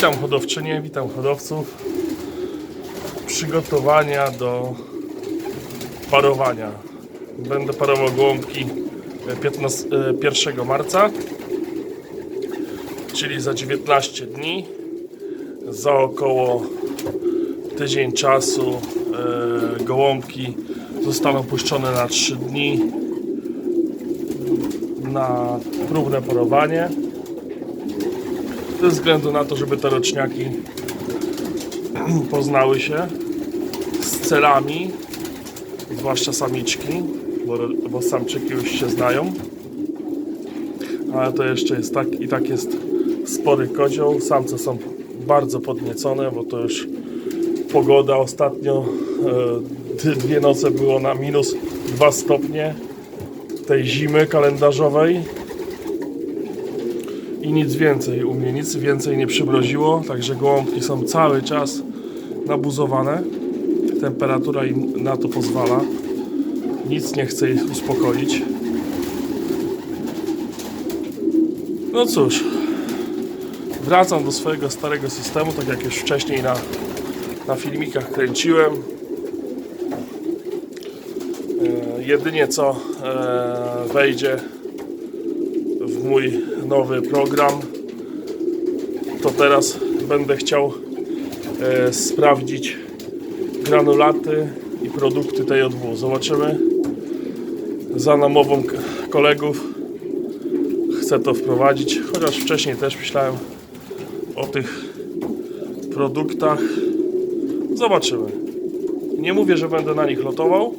Witam hodowczynię, witam hodowców. Przygotowania do parowania. Będę parował gołąbki 15, e, 1 marca, czyli za 19 dni. Za około tydzień czasu e, gołąbki zostaną puszczone na 3 dni na próbne parowanie ze względu na to, żeby te roczniaki poznały się z celami, zwłaszcza samiczki, bo, bo samczyki już się znają. Ale to jeszcze jest tak i tak jest spory kozioł. Samce są bardzo podniecone, bo to już pogoda ostatnio e, dwie noce było na minus 2 stopnie tej zimy kalendarzowej i nic więcej u mnie, nic więcej nie przymroziło, także gołąbki są cały czas nabuzowane. Temperatura im na to pozwala. Nic nie chce ich uspokoić. No cóż, wracam do swojego starego systemu, tak jak już wcześniej na, na filmikach kręciłem. E, jedynie co e, wejdzie w mój nowy program, to teraz będę chciał e, sprawdzić granulaty i produkty TJ2. Zobaczymy. Za namową kolegów chcę to wprowadzić, chociaż wcześniej też myślałem o tych produktach. Zobaczymy. Nie mówię, że będę na nich lotował.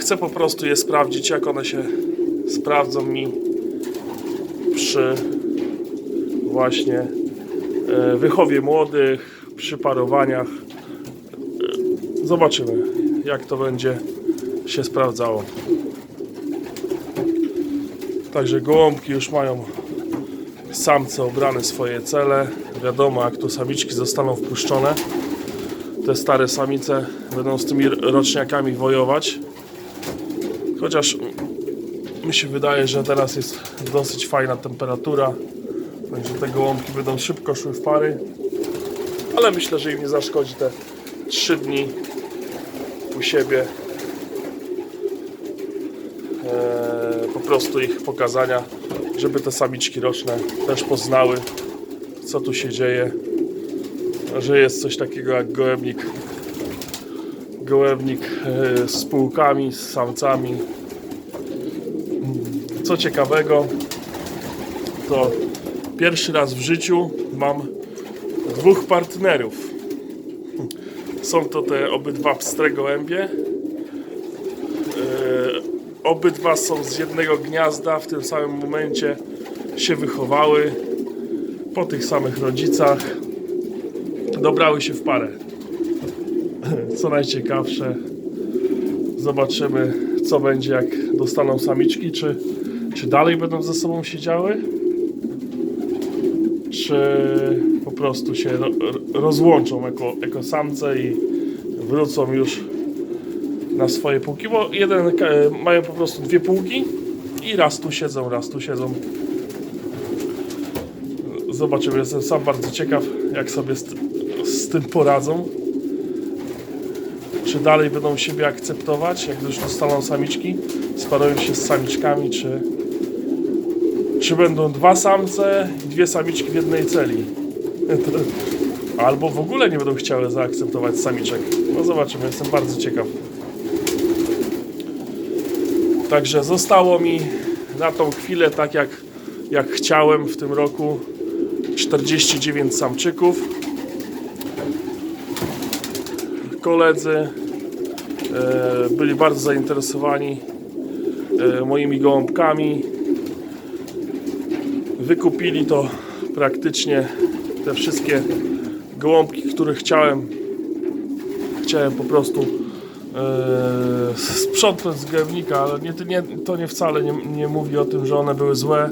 Chcę po prostu je sprawdzić, jak one się sprawdzą mi przy właśnie e, wychowie młodych, przy parowaniach. E, Zobaczymy, jak to będzie się sprawdzało. Także gołąbki już mają samce obrane swoje cele. Wiadomo, jak tu samiczki zostaną wpuszczone, te stare samice będą z tymi roczniakami wojować. Chociaż mi się wydaje, że teraz jest dosyć fajna temperatura. Także te gołąbki będą szybko szły w pary. Ale myślę, że im nie zaszkodzi te 3 dni u siebie. Eee, po prostu ich pokazania, żeby te samiczki roczne też poznały, co tu się dzieje. Że jest coś takiego jak gołębnik. Gołębnik e, z półkami, z samcami, co ciekawego, to pierwszy raz w życiu mam dwóch partnerów. Są to te obydwa pstre gołębie. Yy, obydwa są z jednego gniazda, w tym samym momencie się wychowały po tych samych rodzicach. Dobrały się w parę. Co najciekawsze, zobaczymy co będzie jak dostaną samiczki, czy, czy dalej będą ze sobą siedziały, czy po prostu się ro, rozłączą jako, jako samce i wrócą już na swoje półki, bo jeden e, mają po prostu dwie półki i raz tu siedzą, raz tu siedzą. Zobaczymy, jestem sam bardzo ciekaw, jak sobie z, z tym poradzą. Czy dalej będą siebie akceptować, jak już dostaną samiczki, sparują się z samiczkami, czy, czy będą dwa samce i dwie samiczki w jednej celi. Albo w ogóle nie będą chciały zaakceptować samiczek. No zobaczymy, jestem bardzo ciekaw. Także zostało mi na tą chwilę, tak jak, jak chciałem w tym roku, 49 samczyków. koledzy e, byli bardzo zainteresowani e, moimi gołąbkami. Wykupili to praktycznie te wszystkie gołąbki, które chciałem. Chciałem po prostu e, sprzątnąć z gębnika, ale nie, nie, to nie wcale nie, nie mówi o tym, że one były złe,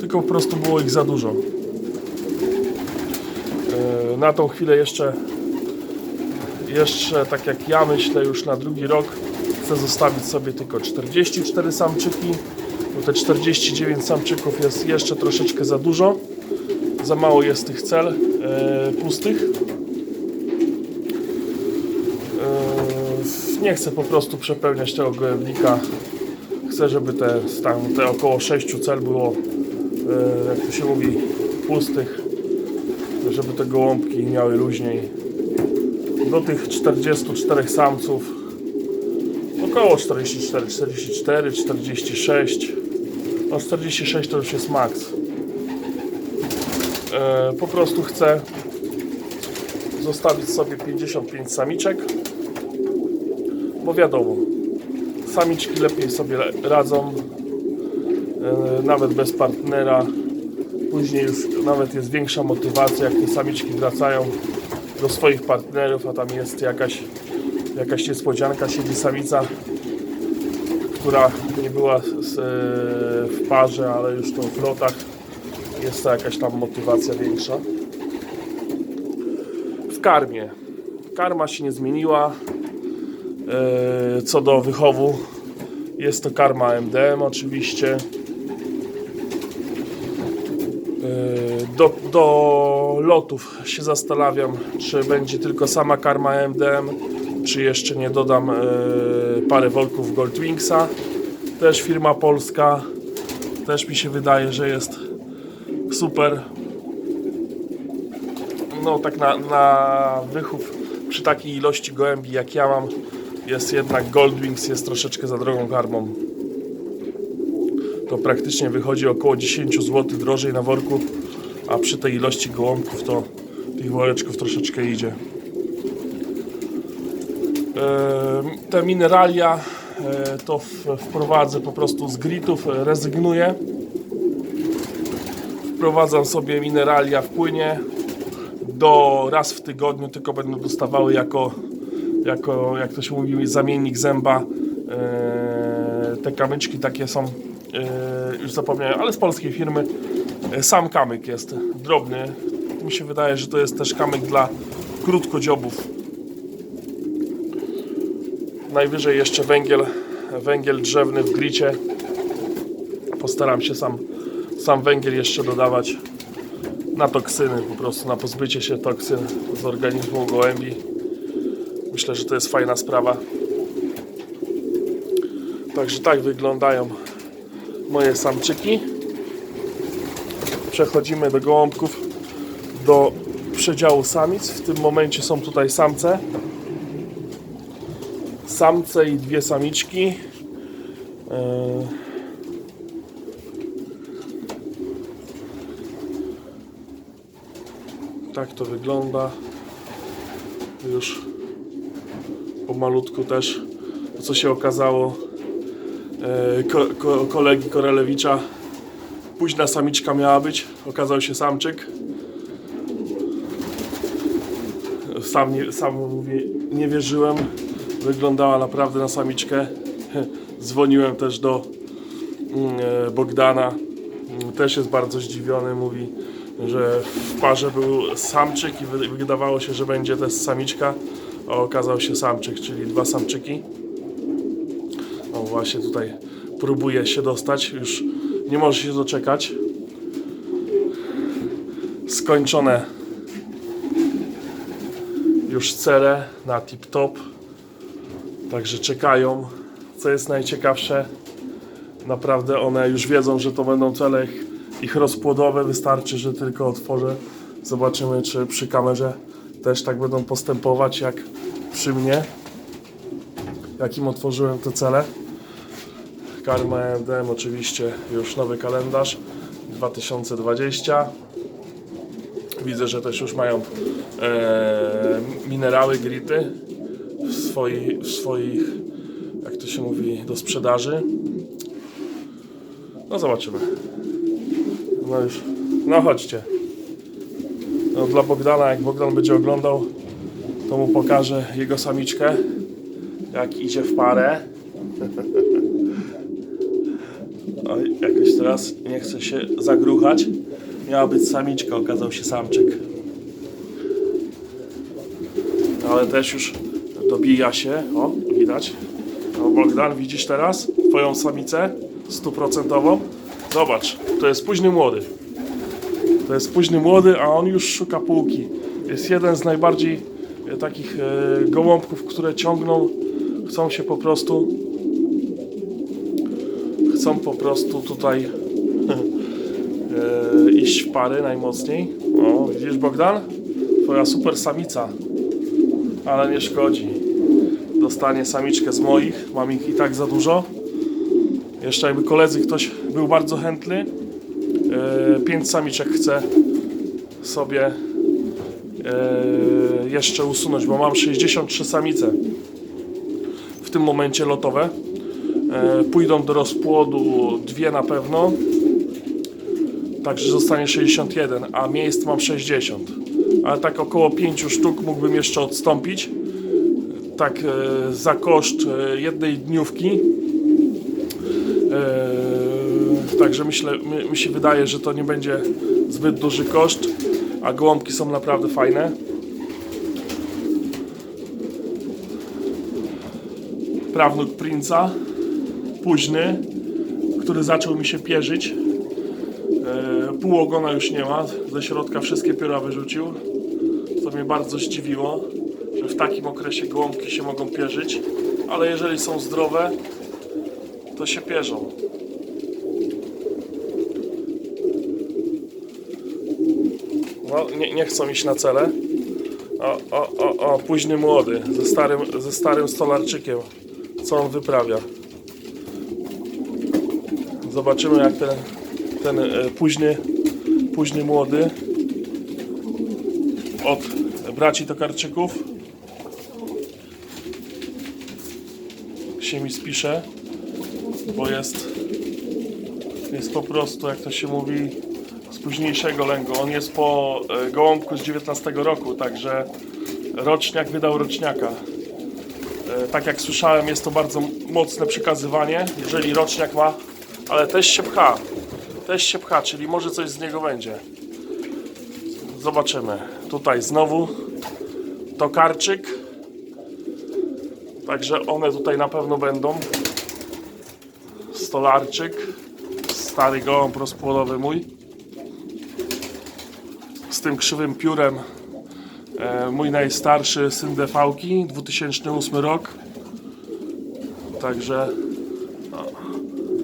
tylko po prostu było ich za dużo. E, na tą chwilę jeszcze jeszcze tak jak ja myślę już na drugi rok chcę zostawić sobie tylko 44 samczyki te 49 samczyków jest jeszcze troszeczkę za dużo Za mało jest tych cel e, pustych. E, nie chcę po prostu przepełniać tego gołębnika. Chcę, żeby te, tam, te około 6 cel było, e, jak to się mówi, pustych. Żeby te gołąbki miały luźniej. Do tych 44 samców około 44, 44, 46. No 46 to już jest maks. E, po prostu chcę zostawić sobie 55 samiczek, bo wiadomo, samiczki lepiej sobie radzą, e, nawet bez partnera. Później nawet jest większa motywacja, jak te samiczki wracają do swoich partnerów, a tam jest jakaś, jakaś niespodzianka, siedzi samica, która nie była z, w parze, ale już to w lotach jest to jakaś tam motywacja większa. W karmie. Karma się nie zmieniła. E, Co do wychowu, jest to karma MDM oczywiście. E, Do, do lotów się zastanawiam, czy będzie tylko sama karma MDM, czy jeszcze nie dodam e, parę wolków Goldwingsa. Też firma polska. Też mi się wydaje, że jest super. No tak na, na wychów przy takiej ilości gołębi jak ja mam jest jednak Goldwings jest troszeczkę za drogą karmą. To praktycznie wychodzi około 10 zł drożej na worku, a przy tej ilości gołąbków to tych woreczków troszeczkę idzie. Em, Te mineralia e, to wprowadzę po prostu z gritów, e, rezygnuję wprowadzam sobie mineralia w płynie do raz w tygodniu, tylko będą dostawały jako, jako jak to się mówi, zamiennik zęba. Te kamyczki takie są, już zapomniałem, ale z polskiej firmy. E, Sam kamyk jest drobny. Mi się wydaje, że to jest też kamyk dla krótkodziobów. Najwyżej jeszcze węgiel, węgiel drzewny w gricie. Postaram się sam sam węgiel jeszcze dodawać na toksyny, po prostu na pozbycie się toksyn z organizmu gołębi. Myślę, że to jest fajna sprawa. Także tak wyglądają moje samczyki. Przechodzimy do gołąbków, do przedziału samic. W tym momencie są tutaj samce. Samce i dwie samiczki. Yy, Tak to wygląda. Już pomalutku też, co się okazało, e, ko, ko, kolegi Korelewicza, późna samiczka miała być, okazał się samczyk. Sam, nie, sam nie wierzyłem, wyglądała naprawdę na samiczkę. Dzwoniłem też do mm, e, Bogdana, Mm, też jest bardzo zdziwiony, mówi, że w parze był samczyk i wy- wydawało się, że będzie też samiczka, a okazał się samczyk, czyli dwa samczyki. O właśnie tutaj próbuje się dostać, już nie może się doczekać. Skończone już cele na tip top. Także czekają. Co jest najciekawsze, naprawdę one już wiedzą, że to będą cele ich, ich rozpłodowe. Wystarczy, że tylko otworzę. Zobaczymy, czy przy kamerze też tak będą postępować jak przy mnie. Jakim otworzyłem te cele. Karma EMDM oczywiście już nowy kalendarz 2020. Widzę, że też już mają e, minerały, grity w, swoi, w swoich, jak to się mówi, do sprzedaży. No zobaczymy. No już, no chodźcie. No, dla Bogdana, jak Bogdan będzie oglądał, to mu pokażę jego samiczkę, jak idzie w parę. Oj, jakoś teraz nie chce się zagruchać. Miała być samiczka, okazał się samczyk. Ale też już dobija się. O, widać. No, Bogdan, widzisz teraz twoją samicę stuprocentową? Zobacz, to jest późny młody. To jest późny młody, a on już szuka półki. Jest jeden z najbardziej e, takich e, gołąbków, które ciągną, chcą się po prostu chcą po prostu tutaj e, iść w pary najmocniej. O, widzisz Bogdan? Twoja super samica. Ale nie szkodzi. Dostanie samiczkę z moich. Mam ich i tak za dużo. Jeszcze jakby koledzy ktoś był bardzo chętny. E, pięć samiczek chcę sobie e, jeszcze usunąć, bo mam 63 samice w tym momencie lotowe. E, pójdą do rozpłodu dwie na pewno. Także zostanie 61, a miejsc mam 60. Ale tak około 5 sztuk mógłbym jeszcze odstąpić. Tak e, za koszt e, jednej dniówki. E, Także myślę, mi, mi się wydaje, że to nie będzie zbyt duży koszt, a gołąbki są naprawdę fajne. Prawnuk Princa, późny, który zaczął mi się pierzyć. Pół ogona już nie ma, ze środka wszystkie pióra wyrzucił. To mnie bardzo zdziwiło, takim okresie gołąbki się mogą pierzyć, ale jeżeli są zdrowe, to się pierzą. No, nie, nie chcą iść na cele. O, o, o, o, późny młody, ze starym, ze starym stolarczykiem. Co on wyprawia? Zobaczymy jak ten, ten e, późny, późny młody od braci Tokarczyków się mi spisze, bo jest jest po prostu, jak to się mówi, z późniejszego lęgu. On jest po e, gołąbku z 19 roku, także roczniak wydał roczniaka. E, Tak jak słyszałem, jest to bardzo mocne przekazywanie, jeżeli roczniak ma, ale też się pcha. Też się pcha, czyli może coś z niego będzie. Zobaczymy. Tutaj znowu tokarczyk. Także one tutaj na pewno będą. Stolarczyk. Stary gołąb rozpłodowy mój. Z tym krzywym piórem. E, mój najstarszy syn DV-ki, 2008 rok. Także no,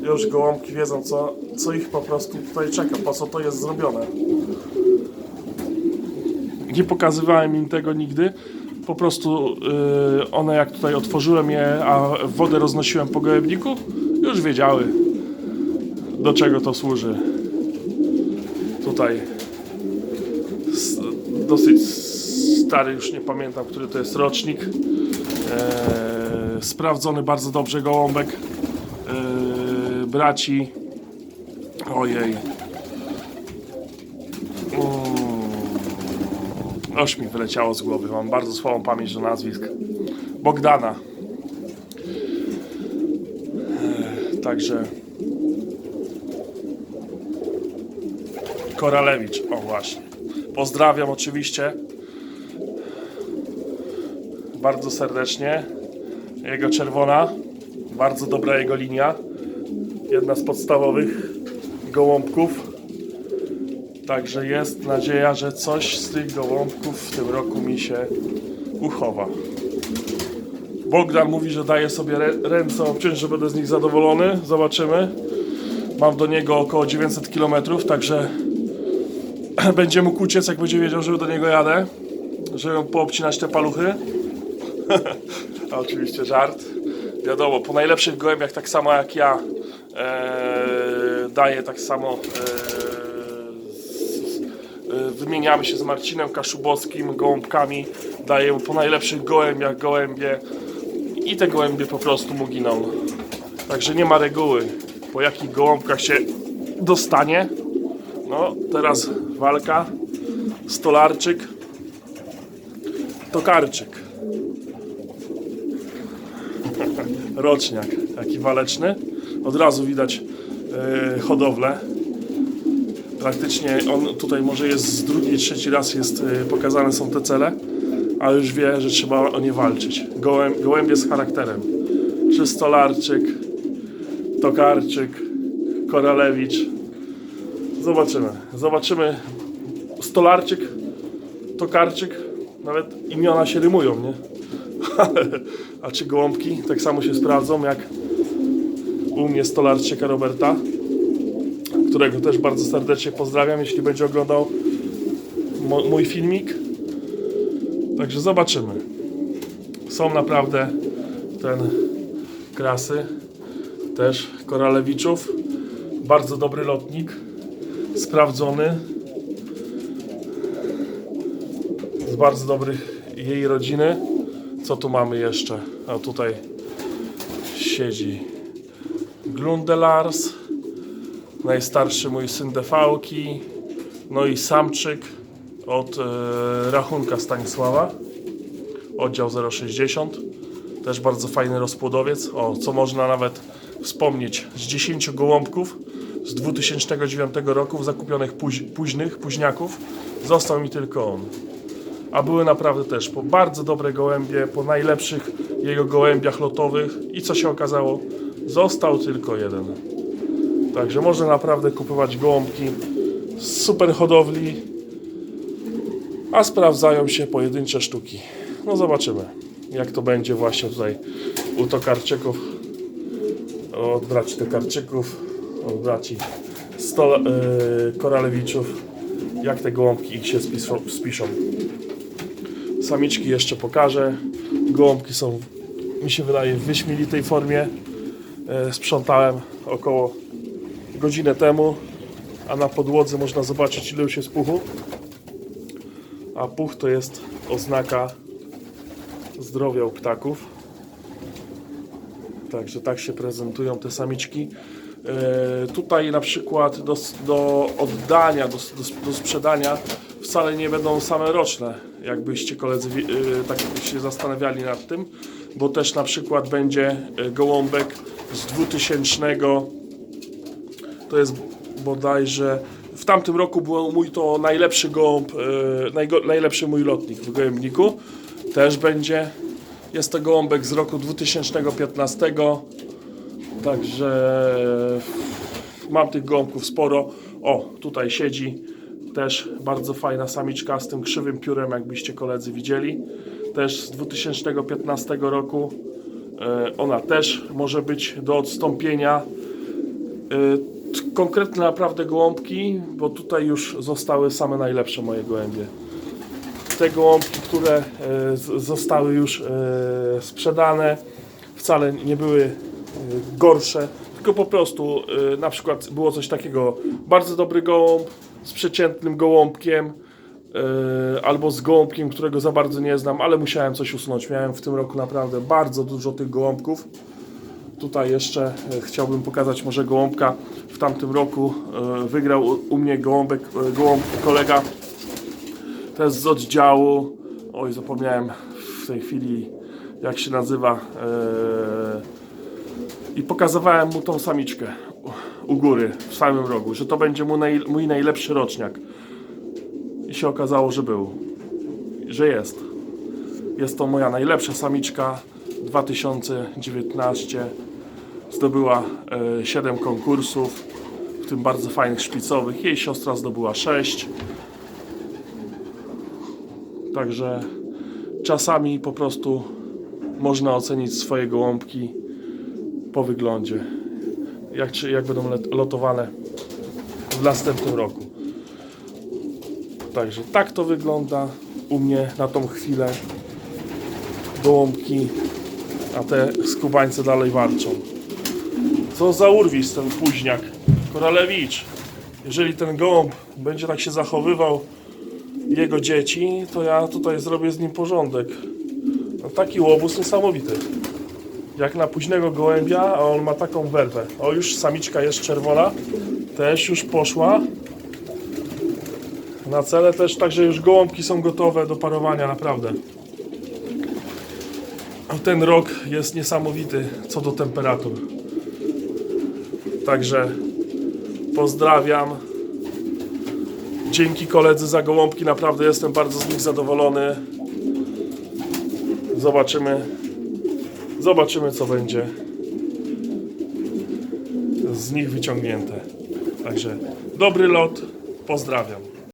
już gołąbki wiedzą, co, co ich po prostu tutaj czeka, po co to jest zrobione. Nie pokazywałem im tego nigdy. Po prostu y, one, jak tutaj otworzyłem je, a wodę roznosiłem po gołębniku, już wiedziały, do czego to służy. Tutaj dosyć stary, już nie pamiętam, który to jest rocznik. E, sprawdzony bardzo dobrze gołąbek e, braci. Ojej. Mm. Oż mi wyleciało z głowy. Mam bardzo słabą pamięć do nazwisk. Bogdana. E, Także. Koralewicz. O właśnie. Pozdrawiam oczywiście. Bardzo serdecznie. Jego czerwona. Bardzo dobra jego linia. Jedna z podstawowych gołąbków. Także jest nadzieja, że coś z tych gołąbków w tym roku mi się uchowa. Bogdan mówi, że daje sobie rę- ręce obciąć, że będę z nich zadowolony. Zobaczymy. Mam do niego około 900 km, także będzie mógł uciec, jak będzie wiedział, że do niego jadę. Żeby poobcinać te paluchy. A oczywiście żart. Wiadomo, po najlepszych gołębiach, tak samo jak ja, e, daję tak samo. E, z- e, wymieniamy się z Marcinem Kaszubowskim gołąbkami. Daję mu po najlepszych gołębiach gołębie i te gołębie po prostu mu giną. Także nie ma reguły, po jakich gołąbkach się dostanie. No, teraz walka. Stolarczyk. Tokarczyk. Roczniak, taki waleczny. Od razu widać yy, hodowlę. Praktycznie on tutaj może jest z drugi, trzeci raz jest yy, pokazane są te cele, ale już wie, że trzeba o nie walczyć. Gołęb, gołębie z charakterem. Czy Stolarczyk, Tokarczyk, Koralewicz. Zobaczymy. Zobaczymy Stolarczyk, Tokarczyk, nawet imiona się rymują, nie? A czy gołąbki tak samo się sprawdzą jak u mnie Stolarczyka Roberta, którego też bardzo serdecznie pozdrawiam, jeśli będzie oglądał mój filmik. Także zobaczymy. Są naprawdę ten krasy, też Koralewiczów. Bardzo dobry lotnik, sprawdzony. Z bardzo dobrych jej rodziny. Co tu mamy jeszcze? A tutaj siedzi Glundelars, najstarszy mój syn Defałki, no i Samczyk od e, rachunka Stanisława, oddział 060. Też bardzo fajny rozpłodowiec. O, co można nawet wspomnieć, z 10 gołąbków z 2009 roku zakupionych póź, późnych, późniaków, został mi tylko on. A były naprawdę też po bardzo dobre gołębie, po najlepszych jego gołębiach lotowych i co się okazało, został tylko jeden. Także można naprawdę kupować gołąbki z super hodowli, a sprawdzają się pojedyncze sztuki. No zobaczymy, jak to będzie właśnie tutaj u Tokarczyków, od braci Tokarczyków, od braci Stola, yy, Koralewiczów, jak te gołąbki ich się spiszą. spiszą. Samiczki jeszcze pokażę. Gołąbki są, mi się wydaje, w wyśmienitej formie. E, Sprzątałem około godzinę temu, a na podłodze można zobaczyć ile już jest puchu. A puch to jest oznaka zdrowia u ptaków. Także tak się prezentują te samiczki. E, tutaj na przykład do, do oddania, do, do, do sprzedania wcale nie będą same roczne, jakbyście koledzy e, tak się zastanawiali nad tym, bo też na przykład będzie e, gołąbek z 2000 to jest bodajże w tamtym roku był mój to najlepszy gołąb, e, najlepszy mój lotnik w gołębniku. Też będzie. Jest to gołąbek z roku 2015. Także mam tych gołąbków sporo. O, tutaj siedzi też bardzo fajna samiczka z tym krzywym piórem, jakbyście koledzy widzieli. Też z 2015 roku. E, Ona też może być do odstąpienia. T- konkretne naprawdę gołąbki, bo tutaj już zostały same najlepsze moje gołębie. Te gołąbki, które e, zostały już e, sprzedane, wcale nie były e, gorsze, tylko po prostu na przykład było coś takiego, bardzo dobry gołąb z przeciętnym gołąbkiem, albo z gołąbkiem, którego za bardzo nie znam, ale musiałem coś usunąć. Miałem w tym roku naprawdę bardzo dużo tych gołąbków. Tutaj jeszcze e, chciałbym pokazać może gołąbka. W tamtym roku e, wygrał u, mnie gołąbek, e, gołąb kolega też z oddziału. Oj, zapomniałem w tej chwili jak się nazywa. I pokazywałem mu tą samiczkę u góry, w samym rogu, że to będzie mu naj, mój najlepszy roczniak. I się okazało, że był. Że jest. Jest to moja najlepsza samiczka 2019. Zdobyła e, 7 konkursów, w tym bardzo fajnych szpicowych. Jej siostra zdobyła 6. Także czasami po prostu można ocenić swoje gołąbki po wyglądzie. Jak, czy, jak będą lotowane w następnym roku. Także tak to wygląda u mnie na tą chwilę. Gołąbki, a te skubańce dalej warczą. Co za urwis ten późniak. Koralewicz. Jeżeli ten gołąb będzie tak się zachowywał jego dzieci, to ja tutaj zrobię z nim porządek. No, taki łobuz niesamowity. Jak na późnego gołębia, a on ma taką werwę. O, już samiczka jest czerwona. Też już poszła. Na cele też, także już gołąbki są gotowe do parowania, naprawdę. Ten rok jest niesamowity co do temperatur. Także pozdrawiam. Dzięki koledzy za gołąbki, naprawdę jestem bardzo z nich zadowolony. Zobaczymy. Zobaczymy co będzie z nich wyciągnięte. Także dobry lot. Pozdrawiam.